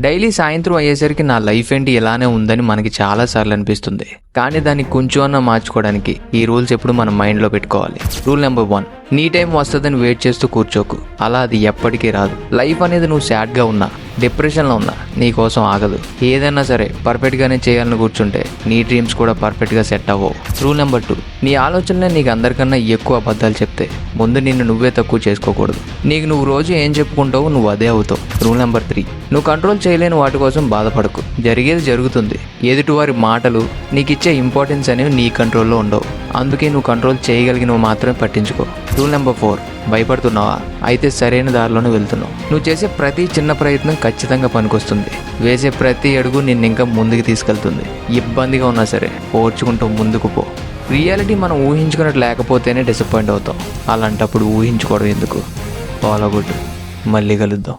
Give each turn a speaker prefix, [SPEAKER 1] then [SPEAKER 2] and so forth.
[SPEAKER 1] Daily సాయంత్రం అయ్యేసరికి నా లైఫ్ ఏంటి ఇలానే ఉందని మనకి చాలా సార్లు అనిపిస్తుంది. కానీ దాన్ని కొంచెం అన్నా మార్చుకోవడానికి ఈ రూల్స్ ఎప్పుడు మన మైండ్లో పెట్టుకోవాలి. రూల్ నెంబర్ వన్ నీ టైం వస్తుందని వెయిట్ చేస్తూ కూర్చోకు. అలా అది ఎప్పటికీ రాదు. లైఫ్ అనేది నువ్వు సాడ్గా ఉన్నా డిప్రెషన్లో ఉన్నా నీ కోసం ఆగదు. ఏదైనా సరే పర్ఫెక్ట్గానే చేయాలని కూర్చుంటే నీ డ్రీమ్స్ కూడా పర్ఫెక్ట్గా సెట్ అవ్వవు. రూల్ నెంబర్ టూ నీ ఆలోచనలే నీకు అందరికన్నా ఎక్కువ అబద్ధాలు చెప్తే ముందు నిన్ను నువ్వే తక్కువ చేసుకోకూడదు. నీకు నువ్వు రోజు ఏం చెప్పుకుంటావు నువ్వు అదే అవుతావు. రూల్ నెంబర్ త్రీ నువ్వు కంట్రోల్ చేయలేని వాటి కోసం బాధపడకు. జరిగేది జరుగుతుంది. ఎదుటివారి మాటలు నీకు ఇచ్చే ఇంపార్టెన్స్ అనేవి నీ కంట్రోల్లో ఉండవు. అందుకే నువ్వు కంట్రోల్ చేయగలిగినవి మాత్రమే పట్టించుకో. రూల్ నెంబర్ ఫోర్ భయపడుతున్నావా? అయితే సరైన దారిలోనే వెళ్తున్నావు. నువ్వు చేసే ప్రతి చిన్న ప్రయత్నం ఖచ్చితంగా పనికొస్తుంది. వేసే ప్రతి అడుగు నిన్ను ఇంకా ముందుకు తీసుకెళ్తుంది. ఇబ్బందిగా ఉన్నా సరే ఓర్చుకుంటూ ముందుకు పో. రియాలిటీ మనం ఊహించుకున్నట్టు లేకపోతేనే డిసప్పాయింట్ అవుతాం. అలాంటప్పుడు ఊహించుకోవడం ఎందుకు? ఫాలో గుడ్ మళ్ళీ కలుద్దాం.